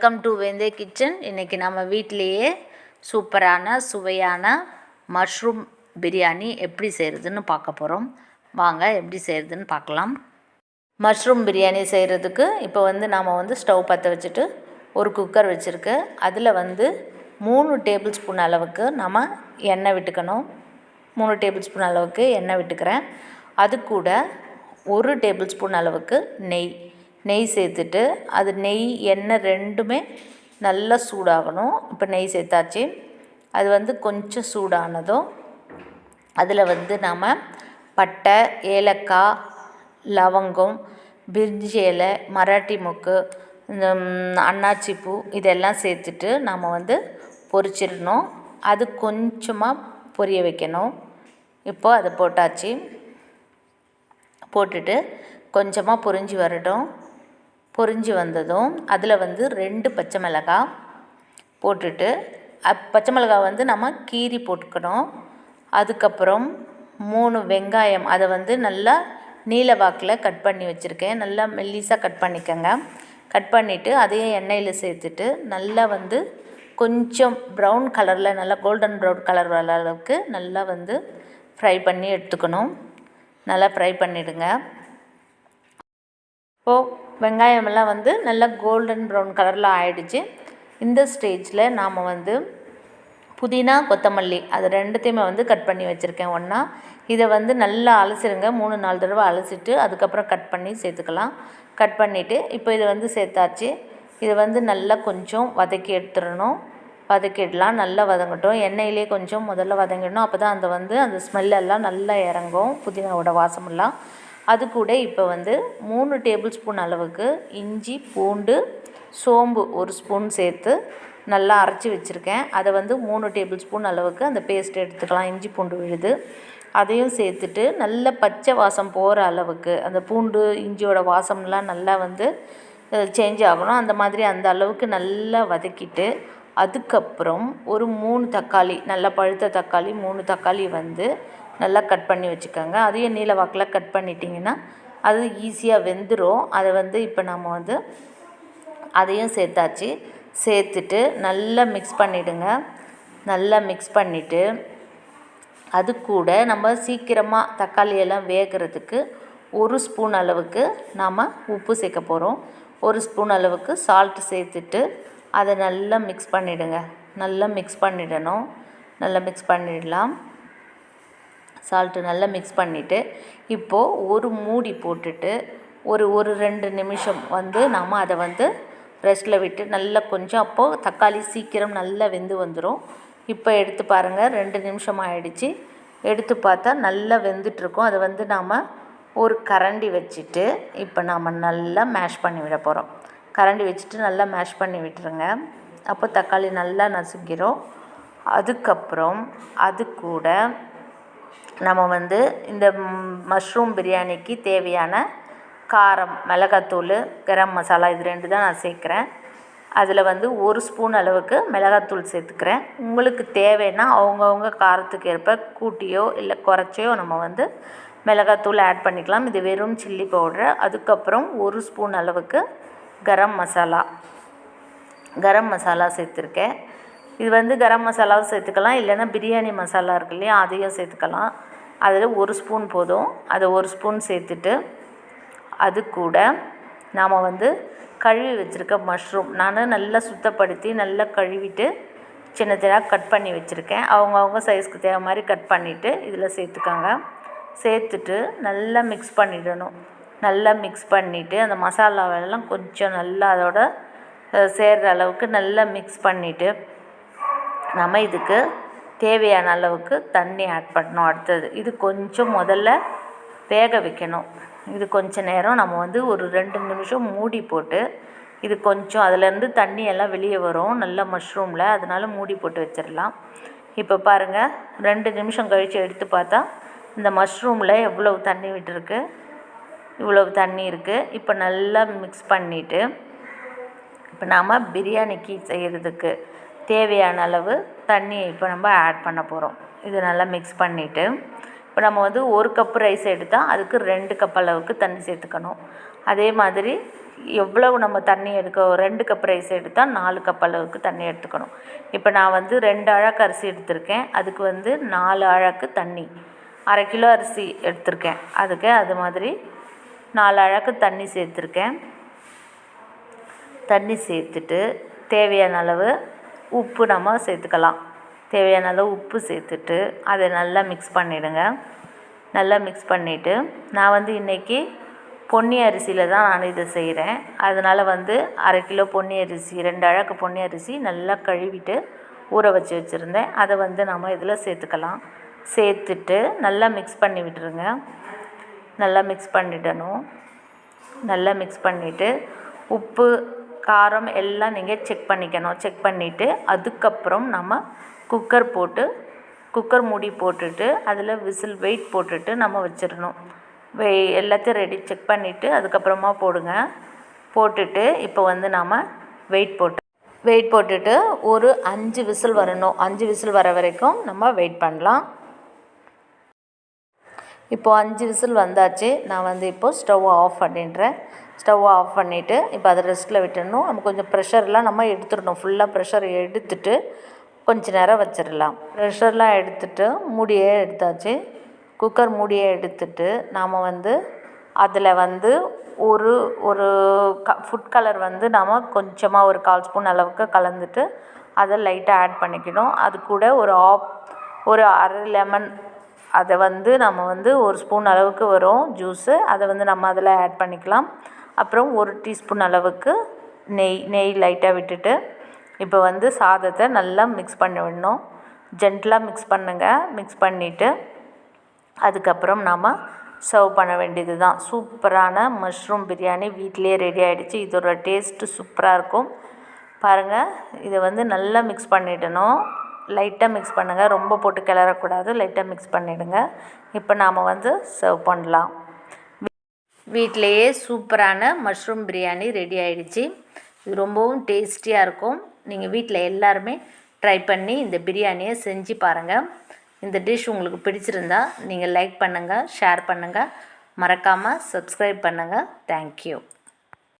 Welcome to வெந்தே kitchen இன்றைக்கி நம்ம வீட்டிலையே சூப்பரான சுவையான மஷ்ரூம் பிரியாணி எப்படி செய்கிறதுன்னு பார்க்க போகிறோம் வாங்க எப்படி செய்கிறதுன்னு பார்க்கலாம். மஷ்ரூம் பிரியாணி செய்கிறதுக்கு இப்போ வந்து நாம் வந்து ஸ்டவ் பற்ற வச்சுட்டு ஒரு குக்கர் வச்சுருக்கு. அதில் வந்து மூணு டேபிள் ஸ்பூன் அளவுக்கு நம்ம எண்ணெய் விட்டுக்கணும். மூணு டேபிள் ஸ்பூன் அளவுக்கு எண்ணெய் விட்டுக்கிறேன். அது கூட ஒரு டேபிள் ஸ்பூன் அளவுக்கு நெய். நெய் சேர்த்துட்டு அது நெய் எண்ணெய் ரெண்டுமே நல்லா சூடாகணும். இப்போ நெய் சேர்த்தாச்சு. அது வந்து கொஞ்சம் சூடானதும் அதில் வந்து நாம் பட்டை ஏலக்காய் லவங்கம் பிரிஞ்சி இலை மராட்டி மொக்கு இந்த அன்னாச்சி பூ இதெல்லாம் சேர்த்துட்டு நாம் வந்து பொரிச்சிடணும். அது கொஞ்சமாக பொரிய வைக்கணும். இப்போது அதை போட்டாச்சு. போட்டுட்டு கொஞ்சமாக பொரிஞ்சு வரட்டும். பொரிஞ்சு வந்ததும் அதில் வந்து ரெண்டு பச்சை மிளகாய் போட்டுட்டு அப் பச்சை மிளகாய் வந்து நம்ம கீரி போட்டுக்கணும். அதுக்கப்புறம் மூணு வெங்காயம் அதை வந்து நல்லா நீல வாக்கில் கட் பண்ணி வச்சுருக்கேன். நல்லா மெல்லிஸாக கட் பண்ணிக்கோங்க. கட் பண்ணிவிட்டு அதையும் எண்ணெயில் சேர்த்துட்டு நல்லா வந்து கொஞ்சம் ப்ரௌன் கலரில் நல்லா கோல்டன் ப்ரௌன் கலர் வர அளவுக்கு நல்லா வந்து ஃப்ரை பண்ணி எடுத்துக்கணும். நல்லா ஃப்ரை பண்ணிவிடுங்க இப்போது வெங்காயமெல்லாம் வந்து நல்லா கோல்டன் ப்ரௌன் கலரில் ஆயிடுச்சு. இந்த ஸ்டேஜில் நாம் வந்து புதினா கொத்தமல்லி அது ரெண்டுத்தையுமே வந்து கட் பண்ணி வச்சுருக்கேன் ஒன்றா இதை வந்து நல்லா அலசிடுங்க. மூணு நாலு தடவை அலசிட்டு அதுக்கப்புறம் கட் பண்ணி சேர்த்துக்கலாம். கட் பண்ணிவிட்டு இப்போ இதை வந்து சேர்த்தாச்சு. இதை வந்து நல்லா கொஞ்சம் வதக்கி எடுத்துடணும். வதக்கிடலாம். நல்லா வதங்கட்டும். எண்ணெயிலே கொஞ்சம் முதல்ல வதங்கிடணும். அப்போ தான் அந்த வந்து அந்த ஸ்மெல்லெல்லாம் நல்லா இறங்கும். புதினாவோட வாசமெல்லாம். அது கூட இப்போ வந்து மூணு டேபிள் ஸ்பூன் அளவுக்கு இஞ்சி பூண்டு சோம்பு ஒரு ஸ்பூன் சேர்த்து நல்லா அரைச்சி வச்சுருக்கேன். அதை வந்து மூணு டேபிள் ஸ்பூன் அளவுக்கு அந்த பேஸ்ட் எடுத்துக்கலாம். இஞ்சி பூண்டு விழுது. அதையும் சேர்த்துட்டு நல்ல பச்சை வாசம் போகிற அளவுக்கு அந்த பூண்டு இஞ்சியோட வாசம்லாம் நல்லா வந்து சேஞ்ச் ஆகணும். அந்த மாதிரி அந்த அளவுக்கு நல்லா வதக்கிட்டு அதுக்கப்புறம் ஒரு மூணு தக்காளி நல்லா பழுத்த தக்காளி மூணு தக்காளி வந்து நல்லா கட் பண்ணி வச்சுக்கோங்க. அதையும் நீல வாக்கில் கட் பண்ணிட்டிங்கன்னா அது ஈஸியாக வெந்துடும் அதை வந்து இப்போ நம்ம வந்து அதையும் சேர்த்தாச்சு. சேர்த்துட்டு நல்லா மிக்ஸ் பண்ணிவிடுங்க நல்லா மிக்ஸ் பண்ணிவிட்டு அது கூட நம்ம சீக்கிரமாக தக்காளி எல்லாம் வேகிறதுக்கு ஒரு ஸ்பூன் அளவுக்கு நாம் உப்பு சேர்க்க போகிறோம் ஒரு ஸ்பூன் அளவுக்கு சால்ட்டு சேர்த்துட்டு அதை நல்லா மிக்ஸ் பண்ணிவிடுங்க நல்லா மிக்ஸ் பண்ணிடணும். நல்லா மிக்ஸ் பண்ணிடலாம். சால்ட்டு நல்லா மிக்ஸ் பண்ணிவிட்டு இப்போது ஒரு மூடி போட்டுட்டு ஒரு ஒரு ரெண்டு நிமிஷம் வந்து நாம் அதை வந்து ரெஸ்ட்டில் விட்டு நல்லா கொஞ்சம் அப்போது தக்காளி சீக்கிரம் நல்லா வெந்து வந்துடும் இப்போ எடுத்து பாருங்கள் ரெண்டு நிமிஷம் ஆகிடுச்சி எடுத்து பார்த்தா நல்லா வெந்துட்டுருக்கும். அதை வந்து நாம் ஒரு கரண்டி வச்சுட்டு இப்போ நாம் நல்லா மேஷ் பண்ணி விட போகிறோம் கரண்டி வச்சுட்டு நல்லா மேஷ் பண்ணி விட்டுருங்க. அப்போ தக்காளி நல்லா நசுக்கிறோம் அதுக்கப்புறம் அது கூட நம்ம வந்து இந்த மஷ்ரூம் பிரியாணிக்கு தேவையான காரம் மிளகாத்தூள் கரம் மசாலா இது ரெண்டு தான் நான் சேர்க்குறேன். அதில் வந்து ஒரு ஸ்பூன் அளவுக்கு மிளகாத்தூள் சேர்த்துக்கிறேன். உங்களுக்கு தேவைன்னா அவங்கவுங்க காரத்துக்கு ஏற்ப கூட்டியோ இல்லை குறைச்சியோ நம்ம வந்து மிளகாத்தூள் ஆட் பண்ணிக்கலாம். இது வெறும் சில்லி பவுடர் அதுக்கப்புறம் ஒரு ஸ்பூன் அளவுக்கு கரம் மசாலா. கரம் மசாலா சேர்த்துருக்கேன். இது வந்து கரம் மசாலாவும் சேர்த்துக்கலாம். இல்லைன்னா பிரியாணி மசாலா இருக்கு இல்லையா அதையும் சேர்த்துக்கலாம். அதில் ஒரு ஸ்பூன் போதும். அதை ஒரு ஸ்பூன் சேர்த்துட்டு அது கூட நாம் வந்து கழுவி வச்சுருக்க மஷ்ரூம் நான் நல்லா சுத்தப்படுத்தி நல்லா கழுவிட்டு சின்ன சின்னதாக கட் பண்ணி வச்சுருக்கேன். அவங்கவுங்க சைஸ்க்கு தேவை மாதிரி கட் பண்ணிவிட்டு இதில் சேர்த்துக்காங்க. சேர்த்துட்டு நல்லா மிக்ஸ் பண்ணிடணும். நல்லா மிக்ஸ் பண்ணிவிட்டு அந்த மசாலாவெல்லாம் கொஞ்சம் நல்லா அதோட சேர்கிற அளவுக்கு நல்லா மிக்ஸ் பண்ணிவிட்டு நம்ம இதுக்கு தேவையான அளவுக்கு தண்ணி ஆட் பண்ணணும். அடுத்தது இது கொஞ்சம் முதல்ல வேக வைக்கணும். இது கொஞ்ச நேரம் நம்ம வந்து ஒரு ரெண்டு நிமிஷம் மூடி போட்டு இது கொஞ்சம் அதுலேருந்து தண்ணி எல்லாம் வெளியே வரும். நல்ல மஷ்ரூமில் அதனால மூடி போட்டு வச்சிடலாம். இப்போ பாருங்கள் ரெண்டு நிமிஷம் கழித்து எடுத்து பார்த்தா இந்த மஷ்ரூமில் எவ்வளவு தண்ணி விட்டுருக்கு? இவ்வளவு தண்ணி இருக்குது இப்போ நல்லா மிக்ஸ் பண்ணிவிட்டு இப்போ நாம் பிரியாணிக்கு செய்கிறதுக்கு தேவையான அளவு தண்ணி இப்போ நம்ம ஆட் பண்ண போகிறோம் இது நல்லா மிக்ஸ் பண்ணிவிட்டு இப்போ நம்ம வந்து ஒரு கப்பு ரைஸ் எடுத்தால் அதுக்கு ரெண்டு கப் அளவுக்கு தண்ணி சேர்த்துக்கணும். அதே மாதிரி எவ்வளவு நம்ம தண்ணி எடுக்க ரெண்டு கப் ரைஸ் எடுத்தால் நாலு கப் அளவுக்கு தண்ணி எடுத்துக்கணும். இப்போ நான் வந்து ரெண்டு அழகு அரிசி எடுத்திருக்கேன். அதுக்கு வந்து நாலு அழகு தண்ணி அரை கிலோ அரிசி எடுத்திருக்கேன். அதுக்கு அது மாதிரி நாலு அழகு தண்ணி சேர்த்துருக்கேன். தண்ணி சேர்த்துட்டு தேவையான அளவு உப்பு நம்ம சேர்த்துக்கலாம். தேவையான அளவு உப்பு சேர்த்துட்டு அதை நல்லா மிக்ஸ் பண்ணிவிடுங்க நல்லா மிக்ஸ் பண்ணிவிட்டு நான் வந்து இன்றைக்கி பொன்னி அரிசியில் தான் நான் இதை செய்கிறேன் அதனால் வந்து அரை கிலோ பொன்னி அரிசி ரெண்டு அழகு பொன்னி அரிசி நல்லா கழுவிட்டு ஊற வச்சு வச்சுருந்தேன். அதை வந்து நம்ம இதில் சேர்த்துக்கலாம். சேர்த்துட்டு நல்லா மிக்ஸ் பண்ணி விட்டுருங்க. நல்லா மிக்ஸ் பண்ணிடணும். நல்லா மிக்ஸ் பண்ணிவிட்டு உப்பு காரம் எல்லாம் நீங்கள் செக் பண்ணிக்கணும். செக் பண்ணிவிட்டு அதுக்கப்புறம் நம்ம குக்கர் போட்டு குக்கர் மூடி போட்டுட்டு அதில் விசில் வெயிட் போட்டுட்டு நம்ம வச்சிடணும். வெ எல்லாத்தையும் ரெடி செக் பண்ணிவிட்டு அதுக்கப்புறமா போடுங்க. போட்டுட்டு இப்போ வந்து நாம் வெயிட் போட்டு வெயிட் போட்டுட்டு ஒரு அஞ்சு விசில் வரணும். அஞ்சு விசில் வர வரைக்கும் நம்ம வெயிட் பண்ணலாம். இப்போது அஞ்சு விசில் வந்தாச்சு. நான் வந்து இப்போது ஸ்டவ் ஆஃப் பண்ணிடுறேன். ஸ்டவ்வை ஆஃப் பண்ணிவிட்டு இப்போ அதை ரெஸ்ட்டில் விட்டுடணும். நம்ம கொஞ்சம் ப்ரெஷர்லாம் நம்ம எடுத்துடணும். ஃபுல்லாக ப்ரெஷர் எடுத்துட்டு கொஞ்ச நேரம் வச்சிடலாம். ப்ரெஷர்லாம் எடுத்துட்டு மூடியே எடுத்தாச்சு. குக்கர் மூடியை எடுத்துட்டு நாம் வந்து அதில் வந்து ஒரு ஒரு க ஃபுட் கலர் வந்து நாம் கொஞ்சமாக ஒரு கால் ஸ்பூன் அளவுக்கு கலந்துட்டு அதை லைட்டாக ஆட் பண்ணிக்கணும். அது கூட ஒரு ஆப் ஒரு அரை லெமன் அதை வந்து நம்ம வந்து ஒரு ஸ்பூன் அளவுக்கு வரும் ஜூஸு. அதை வந்து நம்ம அதில் ஆட் பண்ணிக்கலாம். அப்புறம் ஒரு டீஸ்பூன் அளவுக்கு நெய் நெய் லைட்டாக விட்டுட்டு இப்போ வந்து சாதத்தை நல்லா மிக்ஸ் பண்ண விடணும். ஜென்டலாக மிக்ஸ் பண்ணுங்கள் மிக்ஸ் பண்ணிவிட்டு அதுக்கப்புறம் நாம் சர்வ் பண்ண வேண்டியது தான் சூப்பரான மஷ்ரூம் பிரியாணி வீட்டிலே ரெடி ஆகிடுச்சு இதோட டேஸ்ட்டு சூப்பராக இருக்கும். பாருங்கள் இதை வந்து நல்லா மிக்ஸ் பண்ணிடணும். லைட்டாக மிக்ஸ் பண்ணுங்கள் ரொம்ப போட்டு கிளறக்கூடாது. லைட்டாக மிக்ஸ் பண்ணிவிடுங்க இப்போ நாம் வந்து சர்வ் பண்ணலாம். வீட்டிலையே சூப்பரான மஷ்ரூம் பிரியாணி ரெடி ஆகிடுச்சி இது ரொம்பவும் டேஸ்டியாக இருக்கும். நீங்கள் வீட்டில் எல்லாருமே ட்ரை பண்ணி இந்த பிரியாணியை செஞ்சு பாருங்கள் இந்த டிஷ் உங்களுக்கு பிடிச்சிருந்தா நீங்கள் லைக் பண்ணுங்கள் ஷேர் பண்ணுங்கள் மறக்காமல் சப்ஸ்கிரைப் பண்ணுங்கள் தேங்க்யூ